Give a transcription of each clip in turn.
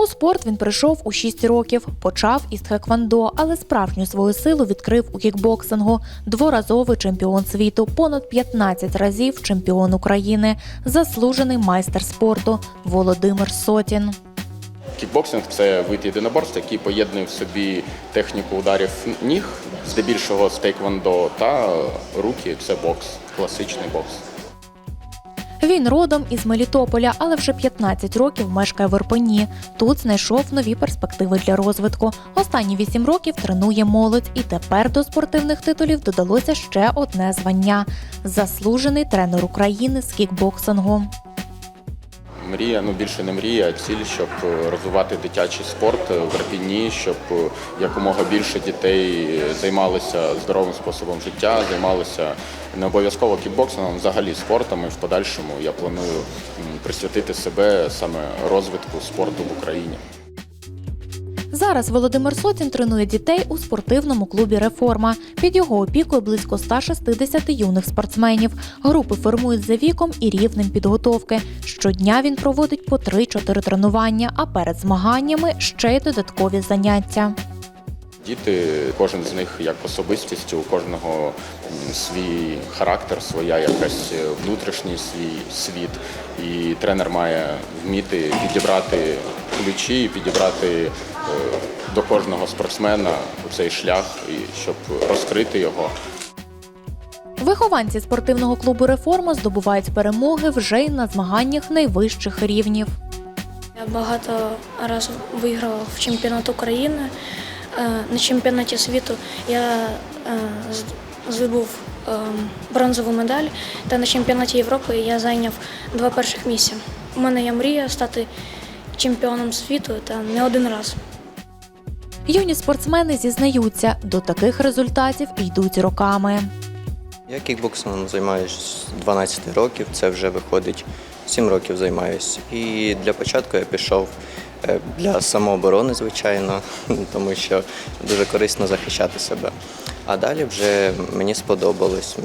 У спорт він прийшов у 6 років. Почав із тхеквондо, але справжню свою силу відкрив у кікбоксингу. Дворазовий чемпіон світу, понад 15 разів чемпіон України, заслужений майстер спорту Володимир Сотін. Кікбоксинг це вид єдиноборств, який поєднує в собі техніку ударів ніг, здебільшого з тейквондо, та руки це бокс, класичний бокс. Він родом із Мелітополя, але вже 15 років мешкає в Ірпені. Тут знайшов нові перспективи для розвитку. Останні 8 років тренує молодь, і тепер до спортивних титулів додалося ще одне звання заслужений тренер України з кікбоксингу. Мрія, ну більше не мрія, а ціль, щоб е, розвивати дитячий спорт в Ірпіні, щоб е, якомога більше дітей займалися здоровим способом життя, займалися не обов'язково кікбоксингом, взагалі спортом. І в подальшому я планую присвятити себе саме розвитку спорту в Україні. Зараз Володимир Сотін тренує дітей у спортивному клубі Реформа. Під його опікою близько 160 юних спортсменів. Групи формують за віком і рівнем підготовки. Щодня він проводить по 3-4 тренування, а перед змаганнями ще й додаткові заняття. Діти, кожен з них як особистість, у кожного свій характер, своя якась внутрішній свій світ. І тренер має вміти підібрати ключі, підібрати до кожного спортсмена у цей шлях, і щоб розкрити його. Вихованці спортивного клубу Реформа здобувають перемоги вже й на змаганнях найвищих рівнів. Я багато разів виграла в чемпіонат України. Е, На чемпіонаті світу я е, здобув е, бронзову медаль, та на чемпіонаті Європи я зайняв два перших місця. У мене є мрія стати чемпіоном світу та не один раз. Юні спортсмени зізнаються, до таких результатів йдуть роками. Я кікбоксингом займаюся з 12 років, це вже виходить 7 років займаюся. І для початку я пішов е, для самооборони, звичайно, тому що дуже корисно захищати себе. А далі вже мені сподобалось,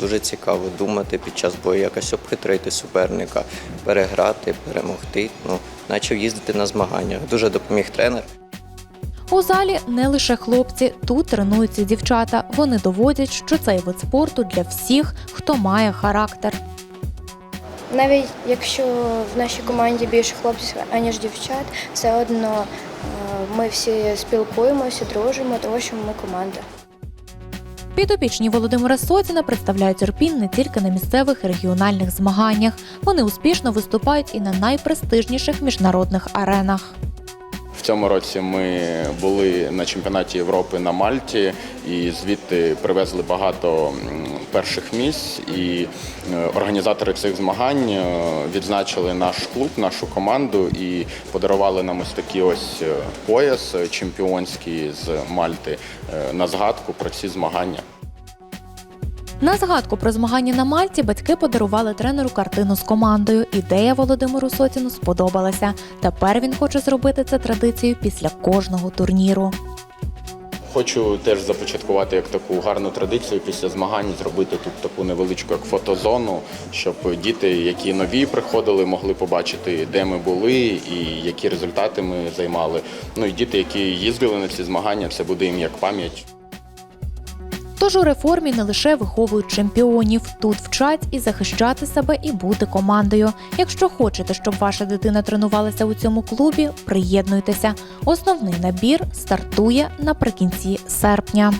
дуже цікаво думати під час бою, якось обхитрити суперника, переграти, перемогти. Ну, почав їздити на змагання. Дуже допоміг тренер. У залі не лише хлопці, тут тренуються дівчата. Вони доводять, що цей вид спорту для всіх, хто має характер. Навіть якщо в нашій команді більше хлопців, аніж дівчат, все одно е, ми всі спілкуємося, дружимо, тому що ми команда. Підопічні Володимира Сотіна представляють Ірпінь не тільки на місцевих і регіональних змаганнях. Вони успішно виступають і на найпрестижніших міжнародних аренах. Цьому році ми були на чемпіонаті Європи на Мальті і звідти привезли багато перших місць. І е, організатори цих змагань е, відзначили наш клуб, нашу команду і подарували нам ось такий ось е, пояс чемпіонський з Мальти на згадку про ці змагання. На згадку про змагання на Мальті батьки подарували тренеру картину з командою. Ідея Володимиру Сотіну сподобалася. Тепер він хоче зробити це традицією після кожного турніру. Хочу теж започаткувати як таку гарну традицію після змагань зробити тут таку невеличку як фотозону, щоб діти, які нові приходили, могли побачити, де ми були і які результати ми займали. Ну і діти, які їздили на ці змагання, це буде їм як пам'ять. Тож у реформі не лише виховують чемпіонів, тут вчать і захищати себе, і бути командою. Якщо хочете, щоб ваша дитина тренувалася у цьому клубі, приєднуйтеся. Основний набір стартує наприкінці серпня.